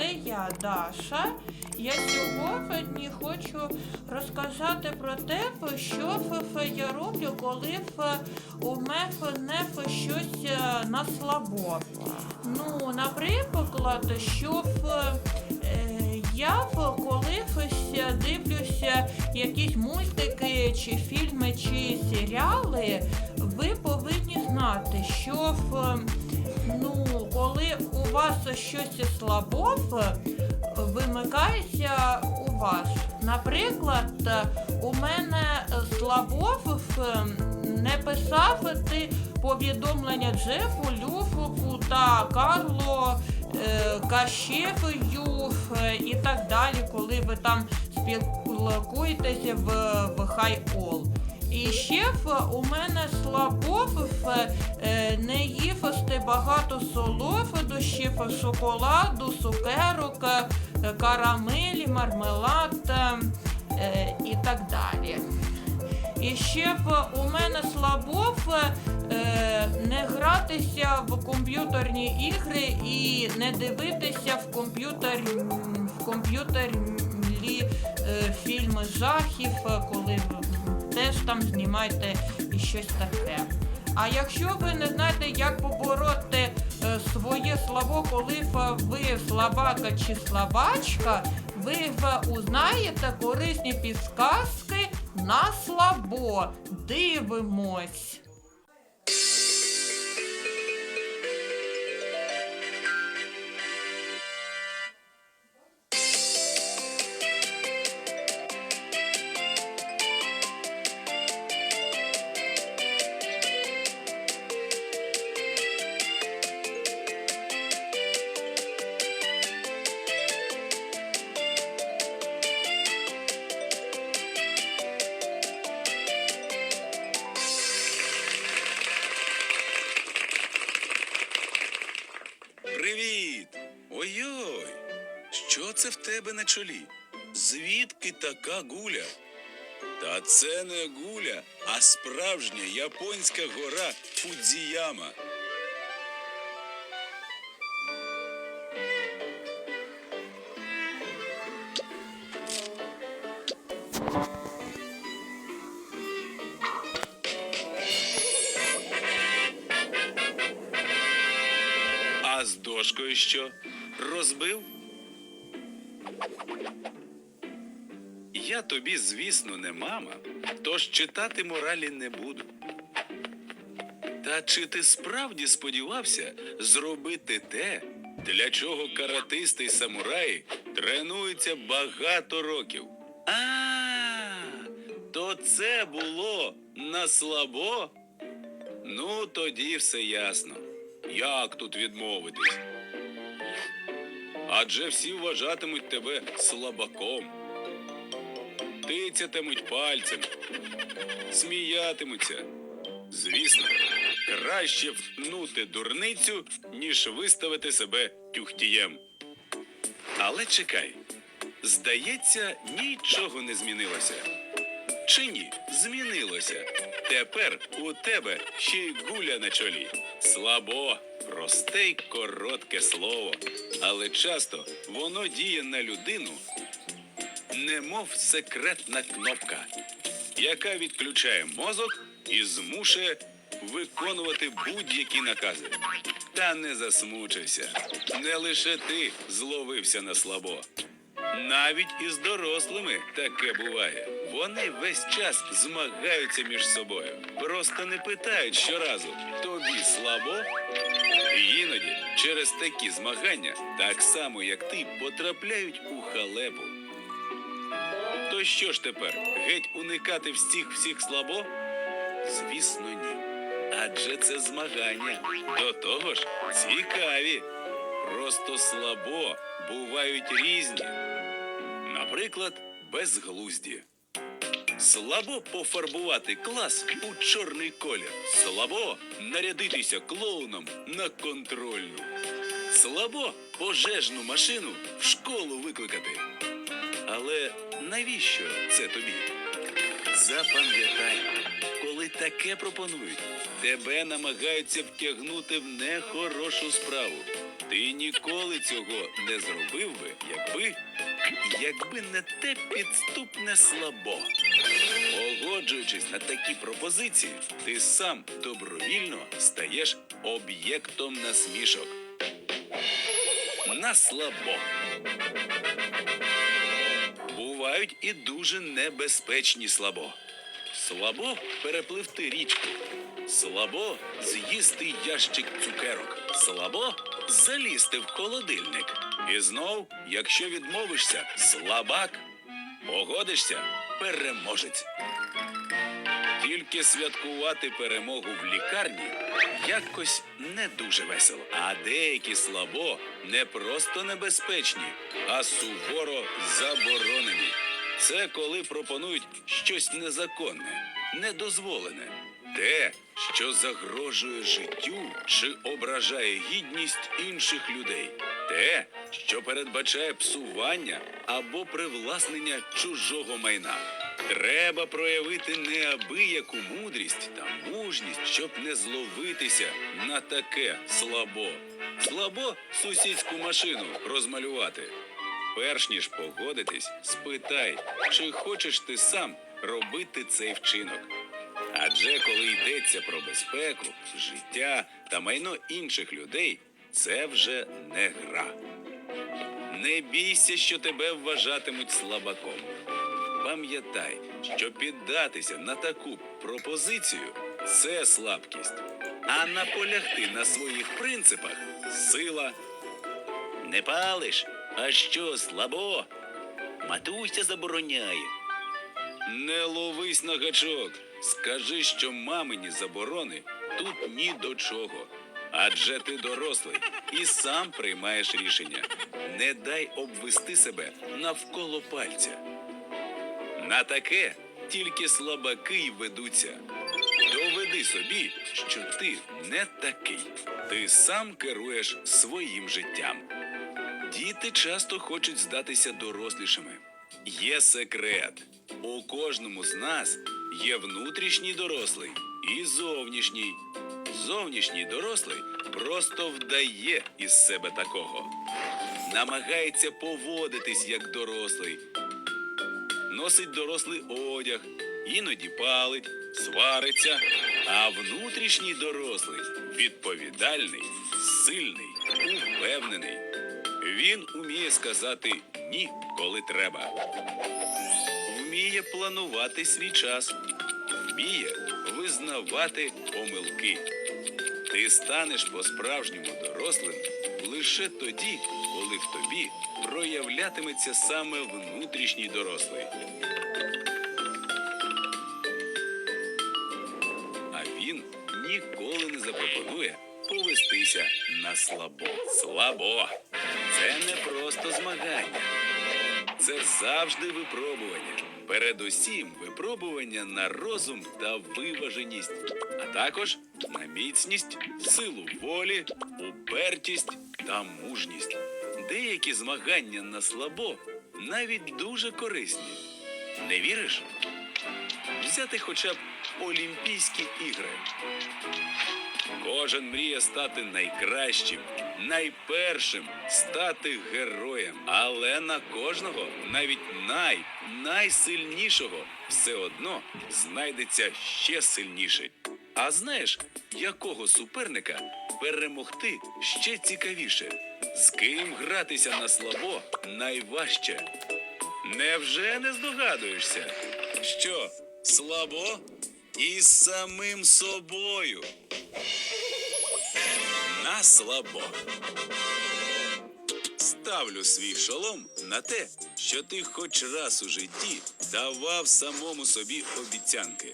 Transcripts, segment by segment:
це я, Даша. Я сьогодні хочу розказати про те, що я роблю, коли у мене щось е, на слабо. Ну, наприклад, що е, я ф- коли дивлюся якісь мультики, чи фільми, чи серіали, ви повинні знати, що ф- ну, коли у вас щось слабо, вимикається у вас. Наприклад, у мене слабо ф- не писати повідомлення Джефу, Люфу та Карло, е, і так далі, коли ви там спілкуєтеся в, в хай-ол. І ще у мене слабо ф, е, не їсти багато солодощів, шоколаду, цукерок, е, карамелі, мармелад е, і так далі. І ще у мене слабо б, е, не гратися в комп'ютерні ігри і не дивитися в комп'ютер в комп'ютері фільми жахів, коли теж там знімаєте і щось таке. А якщо ви не знаєте, як побороти е, своє слово, коли ви слабака чи слабачка, ви узнаєте корисні підсказки на слабо. Дивимось. Тебе на чолі? Звідки така гуля? Та це не гуля, а справжня японська гора Фудзіяма. А з дошкою що? Розбив? Я тобі, звісно, не мама, тож читати моралі не буду. Та чи ти справді сподівався зробити те, для чого каратисти й самураї тренуються багато років? А, то це було на слабо? Ну, тоді все ясно. Як тут відмовитись? Адже всі вважатимуть тебе слабаком, тицятимуть пальцем, сміятимуться. Звісно, краще втнути дурницю, ніж виставити себе тюхтієм. Але чекай, здається, нічого не змінилося. Чи ні? Змінилося. Тепер у тебе ще й гуля на чолі. Слабо, просте й коротке слово. Але часто воно діє на людину, немов секретна кнопка, яка відключає мозок і змушує виконувати будь-які накази. Та не засмучуйся. Не лише ти зловився на слабо. Навіть із дорослими таке буває. Вони весь час змагаються між собою. Просто не питають щоразу, тобі слабо? Іноді через такі змагання, так само як ти, потрапляють у халепу. То що ж тепер, геть уникати всіх всіх слабо? Звісно, ні. Адже це змагання. До того ж, цікаві. Просто слабо бувають різні. Наприклад, безглузді. Слабо пофарбувати клас у чорний колір. Слабо нарядитися клоуном на контрольну. Слабо пожежну машину в школу викликати. Навіщо це тобі? Запам'ятай, коли таке пропонують, тебе намагаються втягнути в нехорошу справу. Ти ніколи цього не зробив би, якби, якби не те підступне слабо. Погоджуючись на такі пропозиції, ти сам добровільно стаєш об'єктом насмішок. На слабо. Бувають і дуже небезпечні слабо. Слабо перепливти річку. Слабо з'їсти ящик цукерок. Слабо залізти в холодильник. І знов, якщо відмовишся, слабак. Погодишся переможець. Тільки святкувати перемогу в лікарні якось не дуже весело. А деякі слабо не просто небезпечні, а суворо заборонені. Це коли пропонують щось незаконне, недозволене, те, що загрожує життю чи ображає гідність інших людей, те, що передбачає псування або привласнення чужого майна. Треба проявити неабияку мудрість та мужність, щоб не зловитися на таке слабо. Слабо сусідську машину розмалювати. Перш ніж погодитись, спитай, чи хочеш ти сам робити цей вчинок. Адже коли йдеться про безпеку, життя та майно інших людей, це вже не гра. Не бійся, що тебе вважатимуть слабаком. Пам'ятай, що піддатися на таку пропозицію це слабкість, а наполягти на своїх принципах сила. Не палиш, а що слабо? Матуся забороняє. Не ловись на гачок. Скажи, що мамині заборони тут ні до чого. Адже ти дорослий і сам приймаєш рішення. Не дай обвести себе навколо пальця. На таке тільки слабаки й ведуться. Доведи собі, що ти не такий. Ти сам керуєш своїм життям. Діти часто хочуть здатися дорослішими. Є секрет. У кожному з нас є внутрішній дорослий і зовнішній. Зовнішній дорослий просто вдає із себе такого. Намагається поводитись як дорослий, носить дорослий одяг, іноді палить, свариться, а внутрішній дорослий відповідальний, сильний, упевнений. Він уміє сказати ні, коли треба. Вміє планувати свій час, вміє визнавати помилки. Ти станеш по-справжньому дорослим лише тоді, коли в тобі проявлятиметься саме внутрішній дорослий. А він ніколи не запропонує повестися на слабо. Слабо. Це не просто змагання. Це завжди випробування. Передусім випробування на розум та виваженість, а також на міцність, силу волі, упертість та мужність. Деякі змагання на слабо навіть дуже корисні. Не віриш? Взяти хоча б Олімпійські ігри. Кожен мріє стати найкращим, найпершим, стати героєм. Але на кожного, навіть най, найсильнішого, все одно знайдеться ще сильніший. А знаєш, якого суперника перемогти ще цікавіше? З ким гратися на слабо найважче? Невже не здогадуєшся? Що, слабо? Із самим собою. На слабо. Ставлю свій шолом на те, що ти хоч раз у житті давав самому собі обіцянки.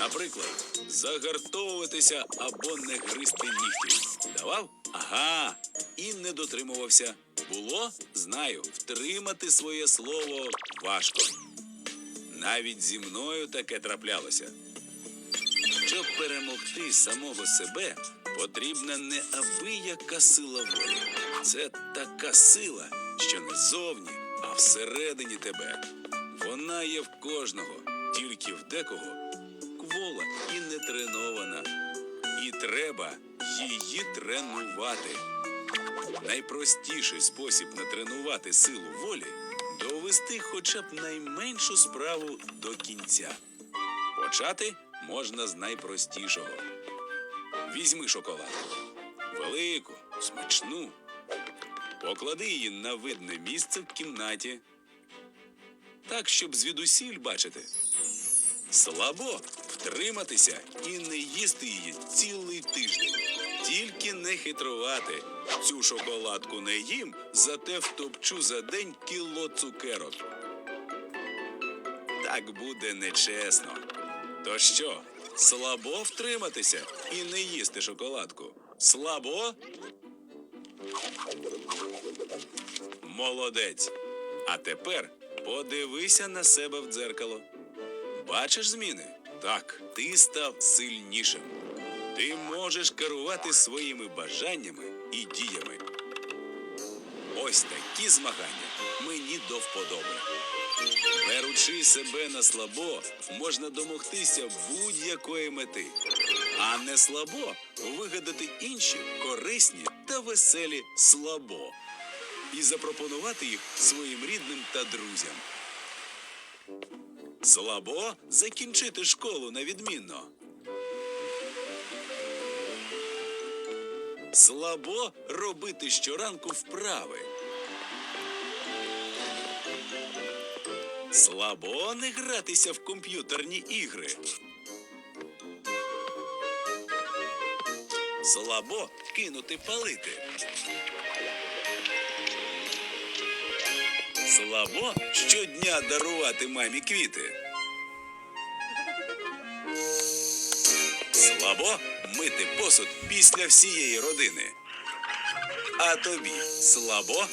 Наприклад, загартовуватися або не гризти нігті. Давав? Ага. І не дотримувався. Було? Знаю. Втримати своє слово важко. Навіть зі мною таке траплялося. Щоб перемогти самого себе, потрібна неабияка сила волі. Це така сила, що не зовні, а всередині тебе. Вона є в кожного, тільки в декого квола і не тренована. І треба її тренувати. Найпростіший спосіб натренувати силу волі довести хоча б найменшу справу до кінця. Почати можна з найпростішого. Візьми шоколадку. Велику, смачну. Поклади її на видне місце в кімнаті. Так, щоб звідусіль бачити. Слабо втриматися і не їсти її цілий тиждень. Тільки не хитрувати. Цю шоколадку не їм, зате втопчу за день кіло цукерок. Так буде нечесно. То що, слабо втриматися і не їсти шоколадку? Слабо? Молодець. А тепер подивися на себе в дзеркало. Бачиш зміни? Так, ти став сильнішим. Ти можеш керувати своїми бажаннями і діями. Ось такі змагання мені до вподоби. Беручи себе на слабо, можна домогтися будь-якої мети, а не слабо вигадати інші корисні та веселі слабо і запропонувати їх своїм рідним та друзям. Слабо закінчити школу на відмінно. Слабо робити щоранку вправи. Слабо не гратися в комп'ютерні ігри. Слабо кинути палити. Слабо щодня дарувати мамі квіти. Слабо мити посуд після всієї родини. А тобі слабо?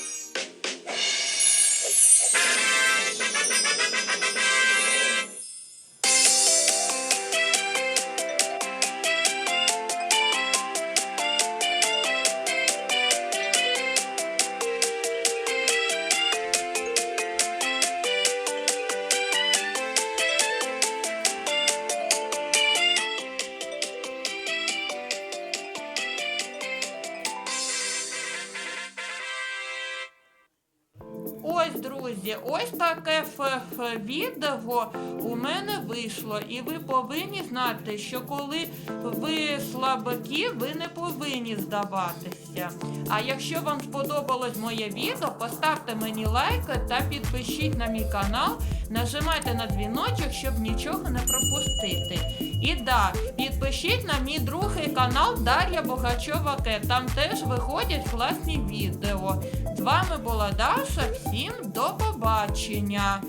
Ось таке відео у мене вийшло. І ви повинні знати, що коли ви слабаки, ви не повинні здаватися. А якщо вам сподобалось моє відео, поставте мені лайк та підпишіть на мій канал. Нажимайте на дзвіночок, щоб нічого не пропустити. І да, підпишіть на мій другий канал Дар'я Богачова Ке. Там теж виходять класні відео. З вами була Даша. Всім до побачення!